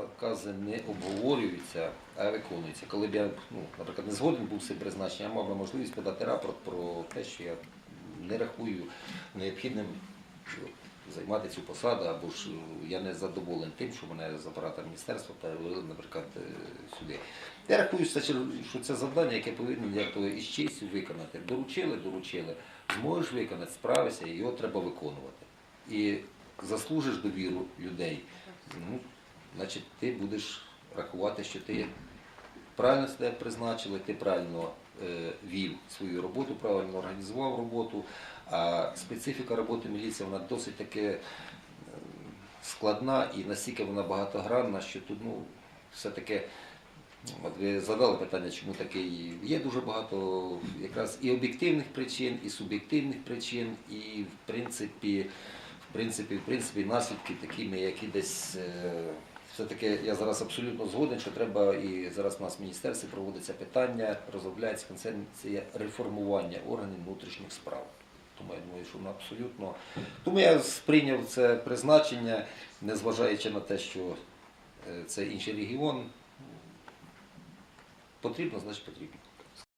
Накази не обговорюються, а виконуються. Коли б я, ну, наприклад, не згоден був з цим призначенням, я мав би можливість подати рапорт про те, що я не рахую необхідним займати цю посаду, або ж я не задоволений тим, що мене з апарату міністерства перевели, наприклад, е, сюди. Я рахую, що це- завдання, яке повинен я то із честю виконати. Доручили, доручили, зможеш виконати, справишся, його треба виконувати. І заслужиш довіру людей, ну, значить ти будеш рахувати, що ти правильно себе призначили, ти правильно е, вів свою роботу, правильно організував роботу. А специфіка роботи міліції вона досить таки е, складна і настільки вона багатогранна, що тут ну, все-таки. От ви задали питання, чому такий. Є дуже багато якраз і об'єктивних причин, і суб'єктивних причин, і в принципі, в принципі, в принципі, наслідки такими, які десь е, все-таки я зараз абсолютно згоден, що треба і зараз у нас в міністерстві проводиться питання, розробляється концепція реформування органів внутрішніх справ. Тому я думаю, що воно абсолютно. Тому я сприйняв це призначення, незважаючи на те, що е, це інший регіон. Потрібно, значить потрібно.